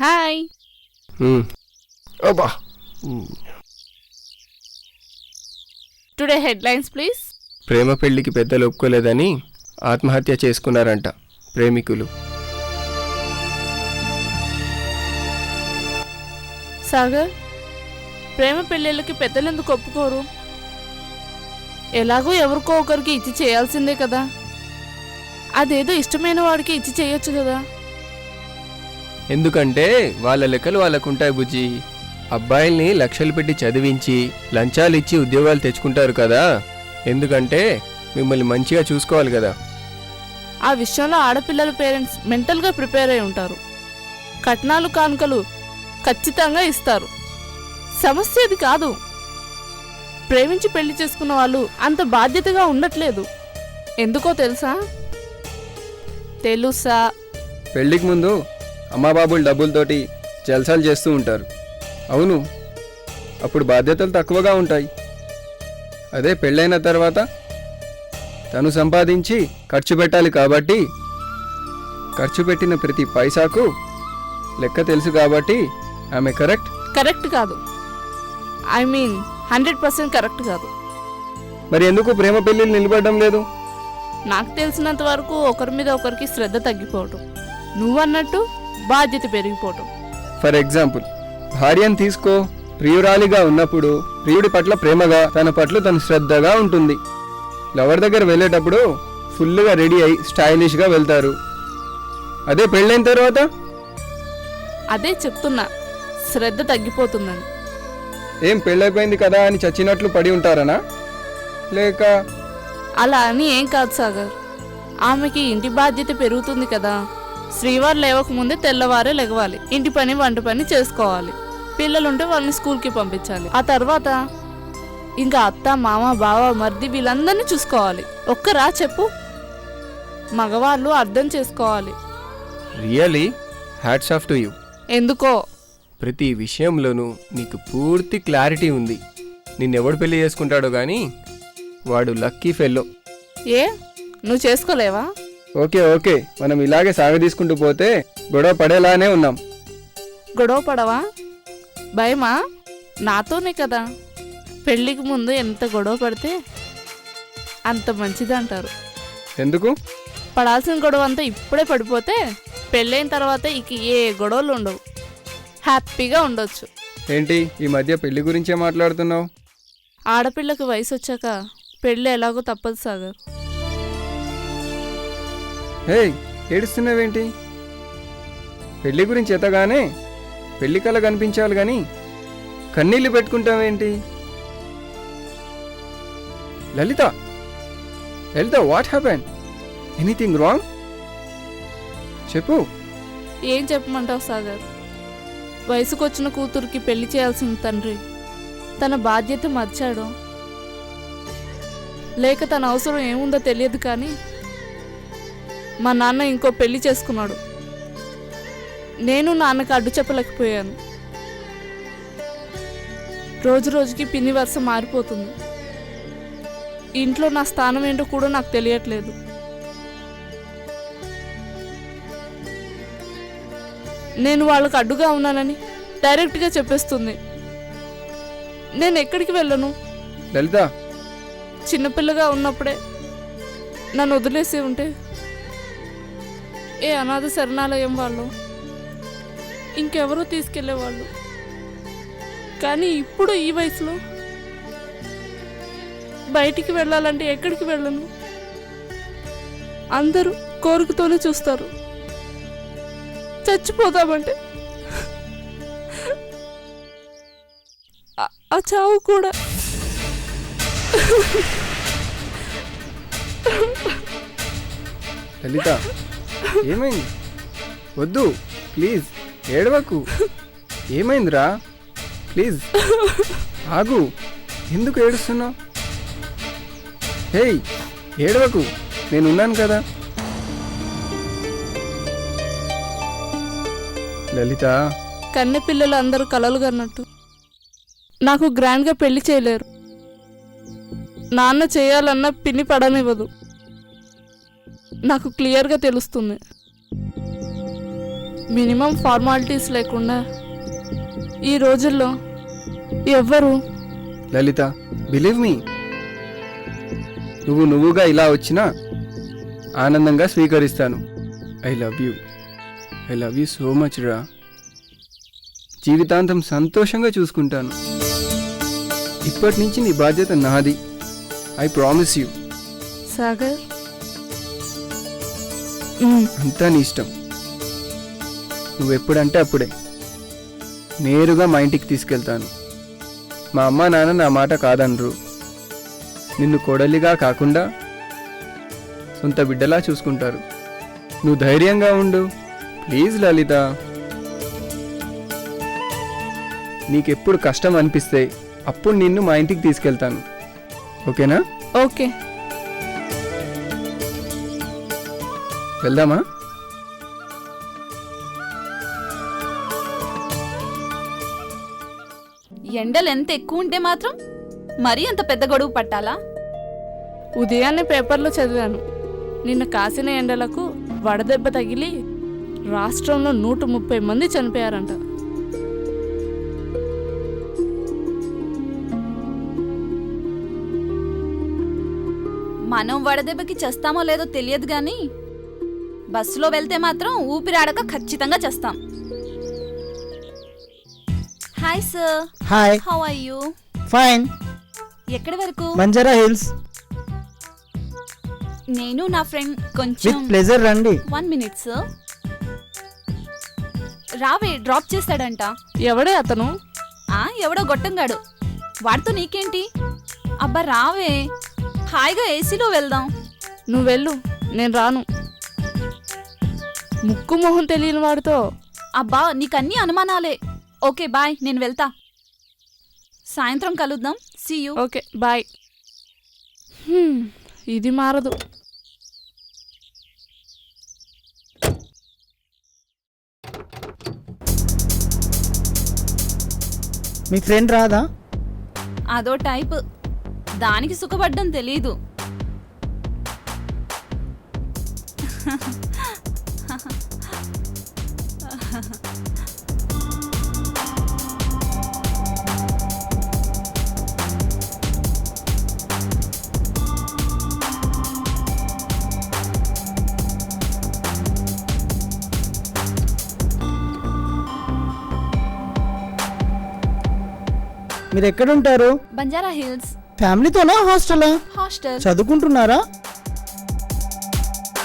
Hi. అబ్బా. Today headlines please ప్రేమ పెళ్ళికి పెద్దలు ఒప్పుకోలేదని ఆత్మహత్య చేసుకున్నారంట ప్రేమికులు. సాగర్ ప్రేమ పెళ్ళిళ్ళకి పెద్దలు ఎందుకు ఒప్పుకోరు? ఎలాగో ఎవరికో ఒకరికి ఇచ్చి చేయాల్సిందే కదా. అదేదో ఇష్టమైన వాడికి ఇచ్చి చేయొచ్చు కదా. ఎందుకంటే వాళ్ళ లెక్కలు వాళ్ళకుంటాయి బుజ్జి. అబ్బాయిల్ని లక్షలు పెట్టి చదివించి లంచాలు ఇచ్చి ఉద్యోగాలు తెచ్చుకుంటారు కదా. ఎందుకంటే మిమ్మల్ని మంచిగా చూసుకోవాలి కదా. ఆ విషయంలో ఆడపిల్లల పేరెంట్స్ మెంటల్గా ప్రిపేర్ అయి ఉంటారు. కట్నాలు కానుకలు ఖచ్చితంగా ఇస్తారు. సమస్య అది కాదు. ప్రేమించి పెళ్ళి చేసుకున్న వాళ్ళు అంత బాధ్యతగా ఉండట్లేదు. ఎందుకో తెలుసా? తెలుసా? పెళ్ళికి ముందు అమ్మాబాబుల డబ్బులతోటి జల్సాలు చేస్తూ ఉంటారు. అవును అప్పుడు బాధ్యతలు తక్కువగా ఉంటాయి. అదే పెళ్ళైన తర్వాత తను సంపాదించి ఖర్చు పెట్టాలి కాబట్టి ఖర్చు పెట్టిన ప్రతి పైసాకు లెక్క తెలుసు కాబట్టి ఆమె కరెక్ట్? కరెక్ట్ కాదు. I mean hundred percent correct కాదు. మరి ఎందుకు ప్రేమ పెళ్ళిళ్ళు నిలబడడం లేదు? నాకు తెలిసినంత వరకు ఒకరి మీద ఒకరికి శ్రద్ధ తగ్గిపోవటం. నువ్వన్నట్టు బాధ్యత పెరిగిపోవటం. ఫర్ ఎగ్జాంపుల్ భార్యను తీసుకో ప్రియురాలిగా ఉన్నప్పుడు ప్రియుడి పట్ల ప్రేమగా తన పట్ల తను శ్రద్ధగా ఉంటుంది. లవర్ దగ్గర వెళ్ళేటప్పుడు ఫుల్గా రెడీ అయి స్టైలిష్గా వెళ్తారు. అదే పెళ్ళైన తర్వాత? అదే చెప్తున్నా శ్రద్ధ తగ్గిపోతుందని. ఏం పెళ్ళైపోయింది కదా అని చచ్చినట్లు పడి ఉంటారనా? లేక అలా అని ఏం కాదు సాగర్. ఆమెకి ఇంటి బాధ్యత పెరుగుతుంది కదా. శ్రీవారు లేవకముందే తెల్లవారే లెగవాలి. ఇంటి పని వంట పని చేసుకోవాలి. పిల్లలుంటే వాళ్ళని స్కూల్కి పంపించాలి. ఆ తర్వాత ఇంకా అత్త మామ బావ మర్ది వీళ్ళందరినీ చూసుకోవాలి. ఒక్కరా చెప్పు. మగవాళ్ళు అర్థం చేసుకోవాలి. Really hats off to you. ఎందుకో? ప్రతి విషయంలోనూ నీకు పూర్తి క్లారిటీ ఉంది. నిన్నెవడు పెళ్ళి చేసుకుంటాడో కానీ వాడు లక్కీ ఫెల్లో. ఏ? నువ్వు చేసుకోలేవా? Okay okay. మనం ఇలాగే సాగదీసుకుంటూ పోతే గొడవ పడేలానే ఉన్నాం. గొడవ పడవా? భయమా? నాతోనే కదా. పెళ్ళికి ముందు ఎంత గొడవ పడితే అంత మంచిది అంటారు ఎందుకు? పడాల్సిన గొడవ అంతా ఇప్పుడే పడిపోతే పెళ్ళైన తర్వాత ఇక ఏ గొడవలు ఉండవు. హ్యాపీగా ఉండొచ్చు. ఏంటి? ఈ మధ్య పెళ్ళి గురించే మాట్లాడుతున్నావు? ఆడపిల్లకి వయసు వచ్చాక పెళ్ళి ఎలాగో తప్పదు సాగర్. హే ఏడుస్తున్నావేంటి? పెళ్ళి గురించి ఎతగానే పెళ్ళి కళ కనిపించాలి కానీ కన్నీళ్ళు పెట్టుకుంటావేంటి? Lalitha Lalitha what happen anything wrong చెప్పు. ఏం చెప్పమంటావు సాగర్? వయసుకొచ్చిన కూతురికి పెళ్ళి చేయాల్సిన తండ్రి తన బాధ్యత మర్చాడు. లేక తన అవసరం ఏముందో తెలియదు కానీ మా నాన్న ఇంకో పెళ్ళి చేసుకున్నాడు. నేను నాన్నకి అడ్డు చెప్పలేకపోయాను. రోజు రోజుకి పిన్ని వరుస మారిపోతుంది. ఇంట్లో నా స్థానం ఏంటో కూడా నాకు తెలియట్లేదు. నేను వాళ్ళకు అడ్డుగా ఉన్నానని డైరెక్ట్గా చెప్పేస్తుంది. నేను ఎక్కడికి వెళ్ళను? లలిత. చిన్నపిల్లగా ఉన్నప్పుడే నన్ను వదిలేసి ఉంటే ఏ అనాథ శరణాలయం వాళ్ళు? ఇంకెవరో తీసుకెళ్ళేవాళ్ళు? కానీ ఇప్పుడు ఈ వయసులో బయటికి వెళ్ళాలంటే ఎక్కడికి వెళ్ళను? అందరూ కోరికతోనే చూస్తారు. చచ్చిపోతామంటే ఆ- ఆ చావు కూడా. లలిత ఏమైంది? వద్దు ప్లీజ్ ఏడవకు. ఏమైందిరా? ప్లీజ్ ఆగు. ఎందుకు ఏడుస్తున్నావు? హేయ్ ఏడవకు. నేనున్నాను కదా. లలిత. కన్నె పిల్లలు అందరూ కలలు కన్నట్టు నాకు గ్రాండ్గా పెళ్ళి చేయలేరు. నాన్న చేయాలన్న పిన్ని పడనివ్వదు. నాకు క్లియర్గా తెలుస్తుంది. మినిమం ఫార్మాలిటీస్ లేకుండా ఈ రోజుల్లో ఎవ్వరు లలిత బిలీవ్ మీ నువ్వు నువ్వుగా ఇలా వచ్చినా ఆనందంగా స్వీకరిస్తాను. I love you I love you so much రా. జీవితాంతం సంతోషంగా చూసుకుంటాను. ఇప్పటి నుంచి నీ బాధ్యత నాది. ఐ ప్రామిస్ యూ సాగర్ అంతా నీ ఇష్టం. నువ్వెప్పుడంటే అప్పుడే. నేరుగా మా ఇంటికి తీసుకెళ్తాను. మా అమ్మ నాన్న నా మాట కాదనరు. నిన్ను కొడలిగా కాకుండా సొంత బిడ్డలా చూసుకుంటారు. నువ్వు ధైర్యంగా ఉండు. ప్లీజ్ లలిత. నీకెప్పుడు కష్టం అనిపిస్తే అప్పుడు నిన్ను మా ఇంటికి తీసుకెళ్తాను. ఓకేనా? ఓకే. వెళ్దామా? ఎండలు ఎంత ఎక్కువ ఉంటే మాత్రం మరీ అంత పెద్ద గొడుగు పట్టాలా? ఉదయాన్నే పేపర్లో చదివాను. నిన్న కాసిన ఎండలకు వడదెబ్బ తగిలి రాష్ట్రంలో నూట ముప్పై మంది చనిపోయారంట. మనం వడదెబ్బకి చేస్తామో లేదో తెలియదు గాని బస్సులో వెళ్తే మాత్రం ఊపిరాడక ఖచ్చితంగా చేస్తాం. Hi sir hi how are you fine ఎక్కడి వరకు? బంజారా హిల్స్ నేను నా ఫ్రెండ్ కొంచెం విత్ ప్లెజర్ రండి. వన్ మినిట్ సార్ రావే డ్రాప్ చేస్తాడంట. ఎవడే అతను? ఆ ఎవడో గొట్టంగాడు. వాడితో నీకేంటి? అబ్బా రావే. హాయిగా ఏసీలో వెళ్దాం. నువ్వు వెళ్ళు నేను రాను. ముక్కు మొహం తెలియని వాడితో. అబ్బా నీకన్నీ అనుమానాలే. ఓకే బాయ్ నేను వెళ్తా. సాయంత్రం కలుద్దాం. See you okay bye. హ్మ్, ఇది మారదు. మీ ఫ్రెండ్ రాదా? అదో టైప్. దానికి సుఖపడ్డం తెలీదు. మీరు ఎక్కడుంటారు బంజారా హిల్స్. ఫ్యామిలీతోనా హాస్టలా? హాస్టల్. చదువుకుంటున్నారా?